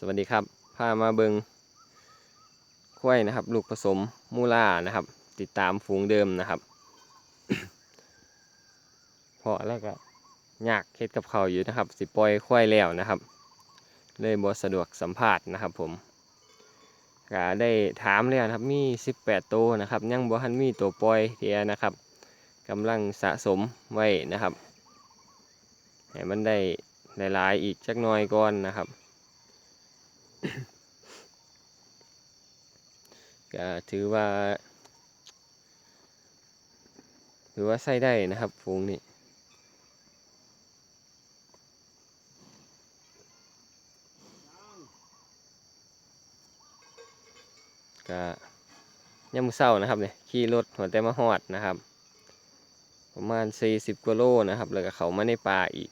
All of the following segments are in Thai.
สวัสดีครับพามาเบิงควยนะครับ ลูกผสมมูล่านะครับ ติดตามฝูงเดิมนะครับพอแล้วก็ยากเฮ็ดกับเขาอยู่นะครับ สิปล่อยควยแล้วนะครับ เลยบ่สะดวกสัมภาษณ์นะครับ ผมก็ได้ถามแล้วนะครับมี 18 ตัวนะครับ ยังบ่ทันมีตัวปล่อยเทียนะครับกำลังสะสมไว้นะครับให้มันได้หลายๆอีกจักน่อยก่อนนะครับ ก็ถือว่า ถือว่าใส่ได้นะครับฝูงนี้ก็ยามมื้อเช้านะครับเนี่ยขี่รถหัวแต่มาฮอดนะครับ ประมาณ 40กิโลนะครับ แล้วก็เขามาในป่าอีก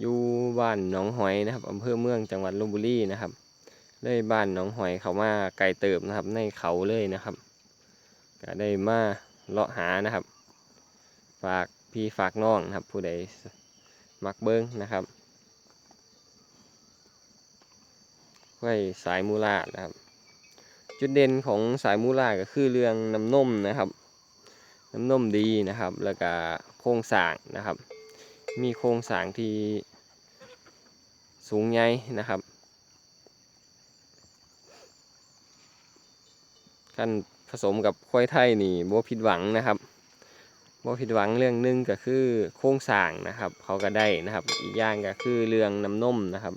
อยู่บ้านหนองหอยนะครับอำเภอเมืองจังหวัดลบบุรีนะครับ เลยบ้านหนองหอยเขามาไกลเติบนะครับ ในเขาเลยนะครับ ก็ได้มาเลาะหานะครับ ฝากพี่ฝากน้องนะครับ ผู้ใดมักเบิ้งนะครับไว้สายมูลานะครับ จุดเด่นของสายมูลาก็คือเรื่องน้ำนมนะครับน้ำนมดีนะครับ แล้วก็โครงสร้างนะครับ มีโครงสร้างที่สูงใหญ่นะครับ กันผสมกับควายไทยนี่บ่ผิดหวังนะครับบ่ผิดหวังเรื่องหนึงก็คือโครงสร้างนะครับ เขาก็ได้นะครับ อีกอย่างก็คือเรื่องน้ำนมนะครับ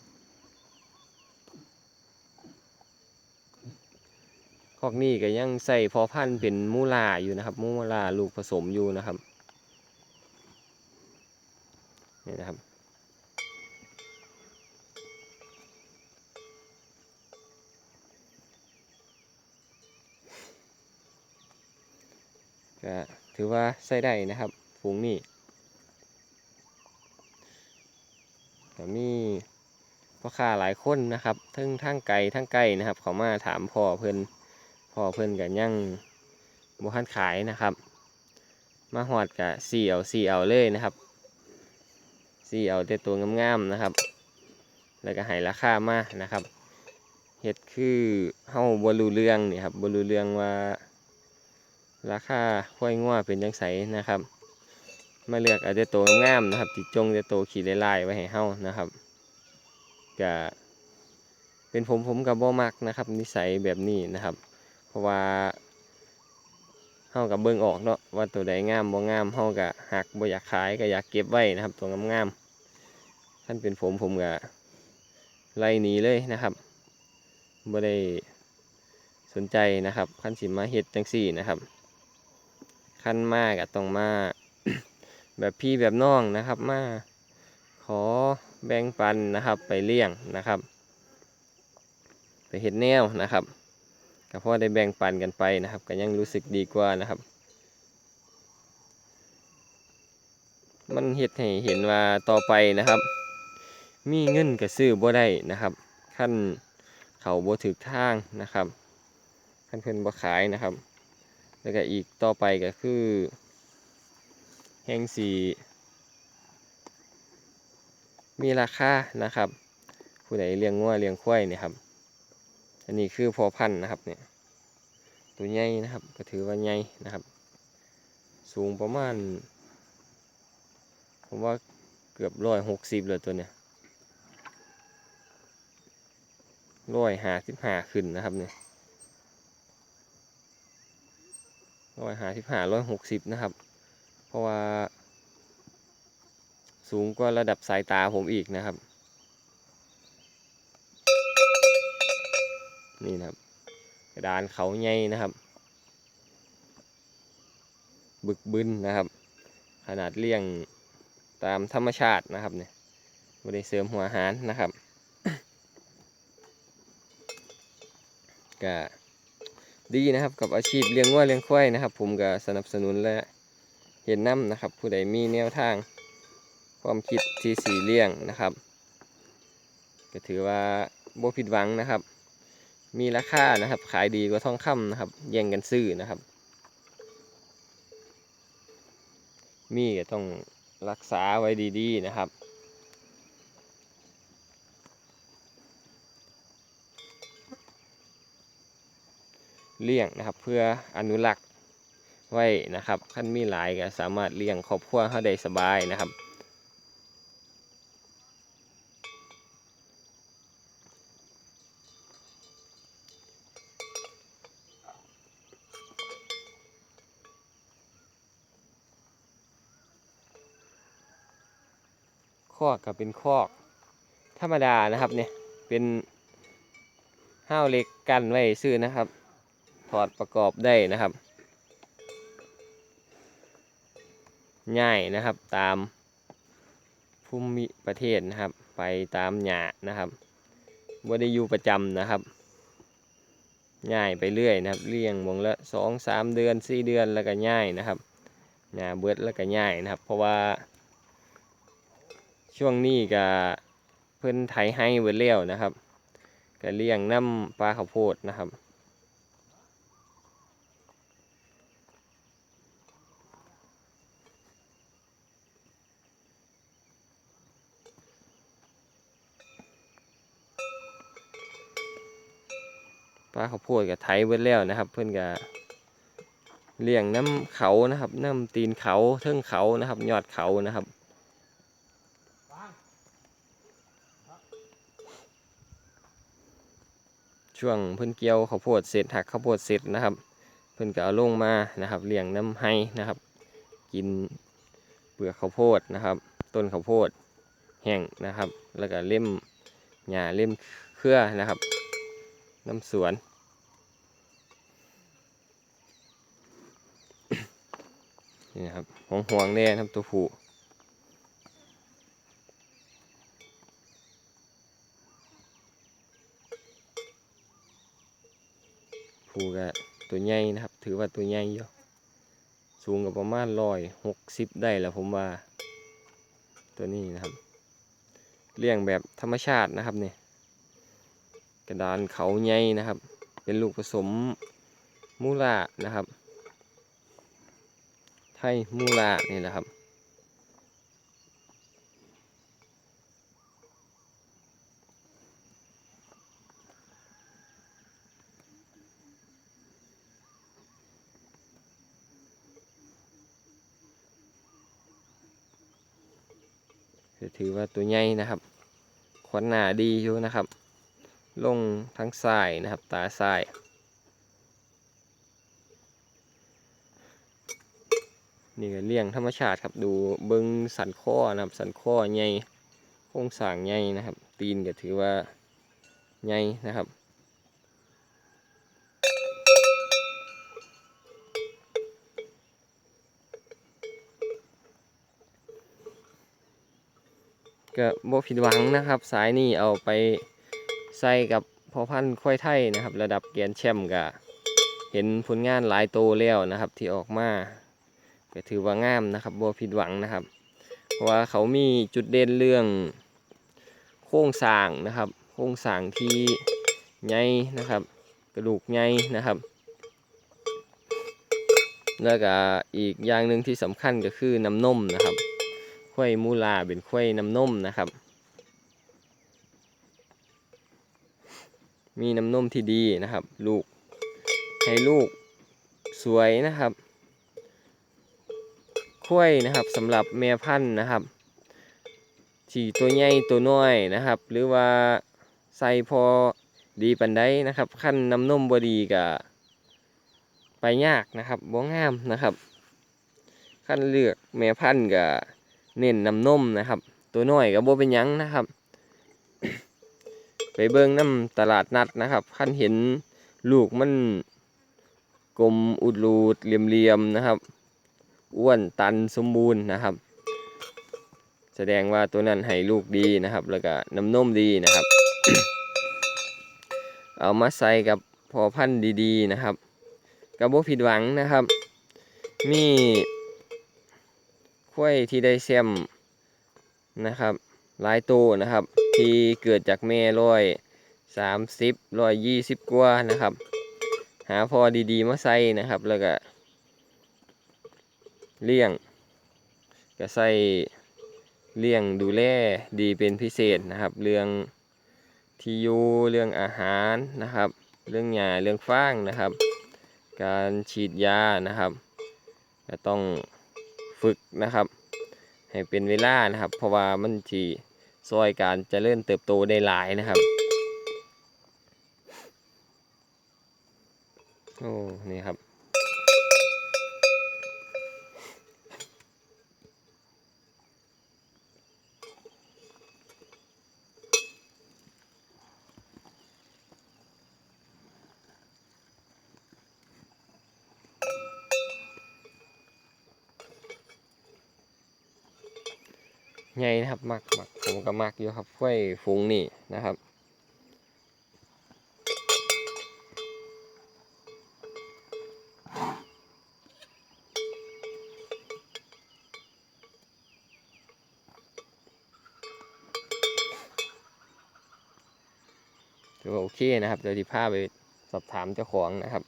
คอกนี้ก็ยังใส่พอพันธุ์เป็นมูลาอยู่นะครับ มูลาลูกผสมอยู่นะครับนี่นะครับ ก็ถือว่าใช้ได้นะครับ ฝูงนี้ก็มีพ่อค้าหลายคนนะครับ ทั้งทั้งไก่ทั้งไก่นะครับ เขามาถามพ่อเพิ่อนพ่อเพิ่อนกันยังบ่ทันขายนะครับ มาหอดกะสี่เอาสี่เอาเลยนะครับสี่เอาแต่ตัวงามๆนะครับ แล้วก็ให้ราคามานะครับเฮ็ดคือเฮาบ่รู้เรื่องนี่ครับบ่รู้เรื่องว่า ราคาควยงัวเป็นจังไสนะครับ มาเลือกเอาแต่ตัวงามนะครับติดจงแต่ตัวขี่ลายๆไว้ให้เฮานะครับก็เป็นผมผมกับบ่มักนะครับ นิสัยแบบนี้นะครับ เพราะว่าเฮากับเบิ่งออกเนาะว่าตัวใดงามบ่งามเฮาก็หักบ่อยากขายก็อยากเก็บไว้นะครับ ตัวงามๆท่านเป็นผมผมก็ไล่หนีเลยนะครับบ่ได้สนใจนะครับคันสิมาเฮ็ดจังซี่นะครับ ขั้นมากอะต้องมา แบบพี่แบบน้องนะครับมา ขอแบ่งปันนะครับ ไปเลี้ยงนะครับ ไปเห็ดแนวนะครับก็พราะได้แบ่งปันกันไปนะครับก็ยังรู้สึกดีกว่านะครับ มันเห็ดให้เห็นว่าต่อไปนะครับ มีเงินก็ซื้อบ่ได้นะครับขั้นเขาบ่ถึกทางนะครับขั้นเพิ่นบ่ขายนะครับ แล้วก็อีกต่อไปก็คือแห้งสีมีราคานะครับ ผู้ใดเลี้ยงงัวเลี้ยงควายเนี่ยครับ อันนี้คือพอพันธุ์นะครับเนี่ยตัวใหญ่นะครับ ก็ถือว่าใหญ่นะครับ สูงประมาณ ผมว่าเกือบร้อยหกสิบเลยตัวเนี่ยร้อยห้าสิบห้าขึ้นนะครับเนี่ย ร้อยหาสิบห้าร้อยหกสิบนะครับ เพราะว่า สูงกว่าระดับสายตาผมอีกนะครับ นี่นะครับ กระดานเขาใหญ่นะครับ บึกบึนนะครับ ขนาดเลี้ยงตามธรรมชาตินะครับเนี่ยไม่ได้เสริมหัวหารนะครับก็ ดีนะครับกับอาชีพเลี้ยงวัวเลี้ยงควายนะครับ ผมก็สนับสนุนและเห็นน้ำนะครับ ผู้ใดมีแนวทาง ความคิดที่สีเลี้ยงนะครับก็ถือว่าบ่ผิดหวังนะครับ มีราคานะครับ ขายดีกว่าทองคำนะครับ แย่งกันซื้อนะครับ มีก็ต้องรักษาไว้ดีๆนะครับ เลี้ยงนะครับ เพื่ออนุรักษ์ไว้นะครับขั้นมีหลายก็สามารถเลี้ยงครอบครัวเขาได้สบายนะครับ คอกก็เป็นคอก ธรรมดานะครับเนี่ยเป็นห้าวเหล็กกันไว้ซื้อนะครับ ถอดประกอบได้นะครับง่ายนะครับตามภูมิประเทศนะครับ ไปตามหยานะครับบ่ได้อยู่ประจำนะครับง่ายไปเรื่อยนะครับเลี้ยงหมงละสองสามเดือนสี่เดือนแล้วก็ง่ายนะครับหยาเบิดแล้วก็ง่ายนะครับ เพราะว่า ช่วงนี้ก็เพิ่อนไถให้เบิดแล้วนะครับก็เลี้ยงน้ำปลาข้าวโพดนะครับ ปลาข้าวโพดกับไถเบิดแล้วนะครับ เพิ่อนก็เลี้ยงน้ำเขานะครับ น้ำตีนเขาเทิงเขานะครับ ยอดเขานะครับช่วงเพิ่นเกี่ยวข้าวโพดเสร็จหักข้าวโพดเสร็จนะครับ เพิ่นก็เอาลงมานะครับเลี้ยงน้ำให้นะครับ กินเปลือกข้าวโพดนะครับ ต้นข้าวโพดแห้งนะครับ แล้วก็เล่มหญ้าเล่มเครือนะครับ น้ำสวน นี่นะครับห่วงห่วงแน่นะครับตัวผู้ผู้ก็ตัวใหญ่นะครับ ถือว่าตัวใหญ่อยู่สูงกับประมาณร้อยหกสิบได้แล้วผมว่า ตัวนี้นะครับ เลี้ยงแบบธรรมชาตินะครับเนี่ยกระดานเขาใหญ่นะครับ เป็นลูกผสมมูลานะครับ ไทยมูลานี่แหละครับ ถือว่าตัวใหญ่นะครับ ขวัญหนาดีอยู่นะครับ ลงทั้งสายนะครับ ตาสาย นี่ก็เลี้ยงธรรมชาติครับดูเบิงสันข้อนะครับสันข้อใหญ่โครงสร้างใหญ่นะครับ ตีนก็ถือว่าใหญ่นะครับก็บ่ผิดหวังนะครับ สายนี่เอาไปใส่กับพอพันธุ์ควายไทยนะครับ ระดับแกรนแชมป์ก็เห็นผลงานหลายโตแล้วนะครับที่ออกมา ก็ถือว่างามนะครับบ่ผิดหวังนะครับ เพราะว่าเขามีจุดเด่นเรื่องโครงสร้างนะครับ โครงสร้างที่ใหญ่นะครับ กระดูกใหญ่นะครับ แล้วก็อีกอย่างหนึ่งที่สำคัญก็คือน้ำนมนะครับควายมูลาเป็นควายน้ำนมนะครับ มีน้ำนมที่ดีนะครับ ลูกให้ลูกสวยนะครับ ควายนะครับสำหรับแม่พันธุ์นะครับที่ตัวใหญ่ตัวน้อยนะครับ หรือว่าใส่พอดีปันไดนะครับขั้นน้ำนมบดีกับไปยากนะครับบ่งามนะครับ ขั้นเลือกแม่พันธุ์กับเน้นน้ำนมนะครับ ตัวน้อยกับโบเป็นยังนะครับ ไปเบิ้งน้ำตลาดนัดนะครับขั้นเห็นลูกมันกลมอุดรูดเหลี่ยมๆนะครับ อ้วนตันสมบูรณ์นะครับ แสดงว่าตัวนั้นให้ลูกดีนะครับ แล้วก็น้ำนมดีนะครับ เอามาใส่กับพอพันธุ์ดีๆนะครับกับโบผิดหวังนะครับ มีควายที่ได้แซมนะครับหลายตัวนะครับ ที่เกิดจากแม่ร้อยสามสิบร้อยยี่สิบกว่านะครับ หาพอดีๆมาใส่นะครับ แล้วก็ เลี้ยงก็ใส่เลี้ยงดูแลดีเป็นพิเศษนะครับ เรื่องที่อยู่เรื่องอาหารนะครับ เรื่องหญ้าเรื่องฟางนะครับ การฉีดยานะครับจะต้องฝึกนะครับ ให้เป็นเวลานะครับ เพราะว่ามันจีซอยการเจริญเติบโตได้หลายนะครับโอ้นี่ครับ ไงนะครับมักมักผมก็มักอยู่ครับกล้วยฟุงนี่นะครับถือว่าโอเคนะครับเดี๋ยวที่พาไปสอบถามเจ้าของนะครับ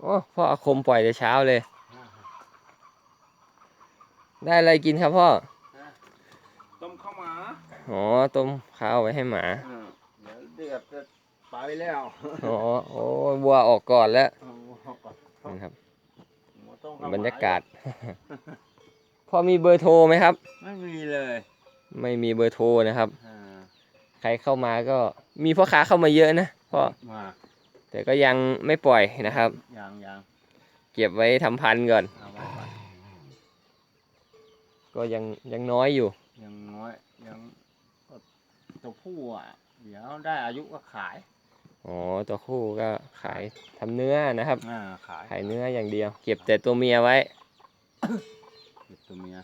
โอ้พ่ออาคมปล่อยแต่เช้าเลย ได้อะไรกินครับพ่อต้มข้าวหมาอ๋อต้มข้าวไว้ให้หมาอ่าเดี๋ยวเดือดจะไปแล้วอ๋อโอ้วัวออกก่อนแล้วเอาก่อนนะครับ หมูต้มข้วหมบรรยากาศ พ่อมีเบอร์โทรไหมครับ ไม่มีเลยไม่มีเบอร์โทรนะครับ อ่าใครเข้ามาก็มีพ่อค้าเข้ามาเยอะนะพ่อมา แต่ก็ยังไม่ปล่อยนะครับยางยางเก็บไว้ทำพันธุ์ก่อน เอาไว้ก่อนก็ยังยังน้อยอยู่ ยังน้อยยังก็ตัวผู้อะ เดี๋ยวได้อายุก็ขาย อ๋อ ตัวคู่ก็ขายทำเนื้อนะครับ อ่าขายขายเนื้ออย่างเดียว เก็บแต่ตัวเมียไว้ เก็บตัวเมีย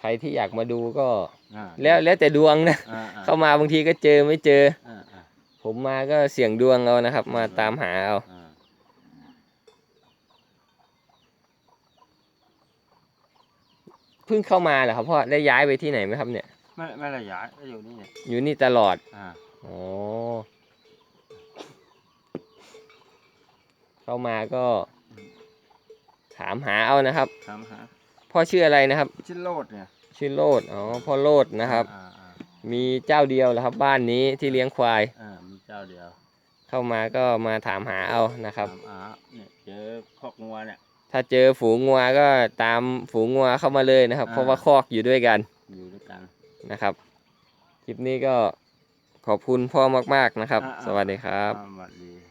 ใครที่อยากมาดูก็ อ่าแล้วแล้วแต่ดวงนะ อ่าอ่าเข้ามาบางทีก็เจอไม่เจอ อ่าอ่าผมมาก็เสี่ยงดวงเอานะครับ มาตามหาเอา อ่าเพิ่งเข้ามาเหรอครับพ่อได้ย้ายไปที่ไหนไหมครับเนี่ย ไม่ไม่ได้ย้ายก็อยู่นี่เนี่ยอยู่นี่ตลอด อ่าอ๋อ เข้ามาก็ ถามหาเอานะครับทำหา พ่อชื่ออะไรนะครับชิ้นโลดเนี่ยชื่อโลดอ๋อพ่อโลดนะครับ อ่าอ่ามีเจ้าเดียวเหรอครับ บ้านนี้ที่เลี้ยงควายอ่ามีเจ้าเดียวเข้ามาก็มาถามหาเอานะครับทำอ่าเนี่ยเจอคอกงัวเนี่ย ถ้าเจอฝูงงัวก็ตามฝูงงัวเข้ามาเลยนะครับ อ่า เพราะว่าคอกอยู่ด้วยกันอยู่ด้วยกัน นะครับคลิปนี้ก็ขอบคุณพ่อมากๆนะครับ อ่าๆ สวัสดีครับ อ่าสวัสดี